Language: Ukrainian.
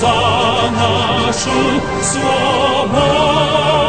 положим за нашу свободу.